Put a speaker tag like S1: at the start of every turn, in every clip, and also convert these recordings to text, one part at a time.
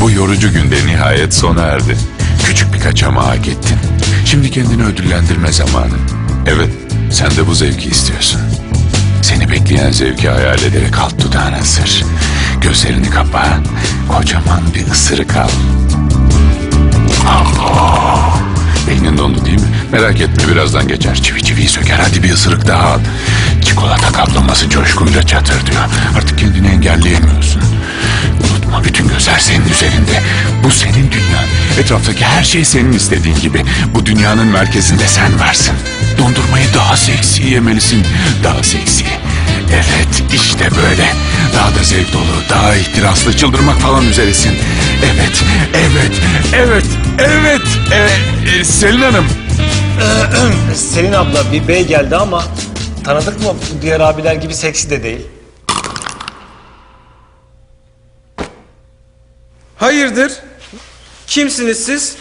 S1: Bu yorucu günde nihayet sona erdi. Küçük bir kaçamağa gittin. Şimdi kendini ödüllendirme zamanı. Evet, sen de bu zevki istiyorsun. Seni bekleyen zevki hayal ederek alt dudağını ısır. Gözlerini kapa. Kocaman bir ısırık al. Beynin dondu değil mi? Merak etme birazdan geçer. Çivi çiviyi söker. Hadi bir ısırık daha al. Çikolata kaplaması coşkuyla çatır diyor. Artık kendini engelleyemiyorsun. Üzerinde. Bu senin dünyan. Etraftaki her şey senin istediğin gibi. Bu dünyanın merkezinde sen varsın. Dondurmayı daha seksi yemelisin. Daha seksi. Evet işte böyle. Daha da zevk dolu, daha ihtiraslı çıldırmak falan üzeresin. Evet, evet, evet, evet. Ee, e, Selin Hanım.
S2: Selin abla bir bey geldi ama tanıdık mı? Diğer abiler gibi seksi de değil.
S3: Hayırdır? Kimsiniz siz?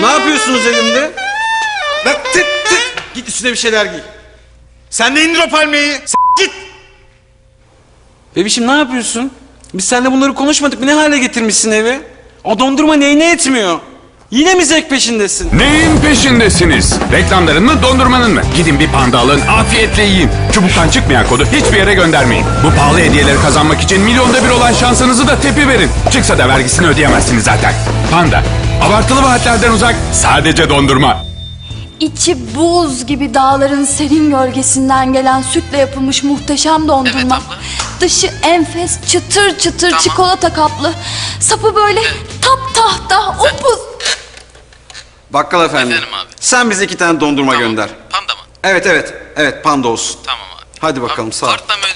S3: Ne yapıyorsunuz elimde? Lan tık tık! Git üstüne bir şeyler giy. Sen de indir o palmiyeyi. S- git! Bebişim ne yapıyorsun? Biz seninle bunları konuşmadık mı? Ne hale getirmişsin evi? O dondurma neyine etmiyor? Yine mi zevk peşindesin?
S1: Neyin peşindesiniz? Reklamların mı, dondurmanın mı? Gidin bir panda alın, afiyetle yiyin. Çubuktan çıkmayan kodu hiçbir yere göndermeyin. Bu pahalı hediyeleri kazanmak için milyonda bir olan şansınızı da tepi verin. Çıksa da vergisini ödeyemezsiniz zaten. Panda, abartılı vaatlerden uzak, sadece dondurma.
S4: İçi buz gibi dağların serin gölgesinden gelen sütle yapılmış muhteşem dondurma. Dışı enfes çıtır çıtır çikolata kaplı. Sapı böyle tap tahta upuz.
S3: Bakkal efendi.
S5: Efendim abi.
S3: Sen bize iki tane dondurma gönder.
S5: Panda mı?
S3: Evet evet. Evet panda olsun.
S5: Tamam abi.
S3: Hadi bakalım,
S5: Abi,
S3: sağ ol.
S5: Kartla mı ödeyeceğiz?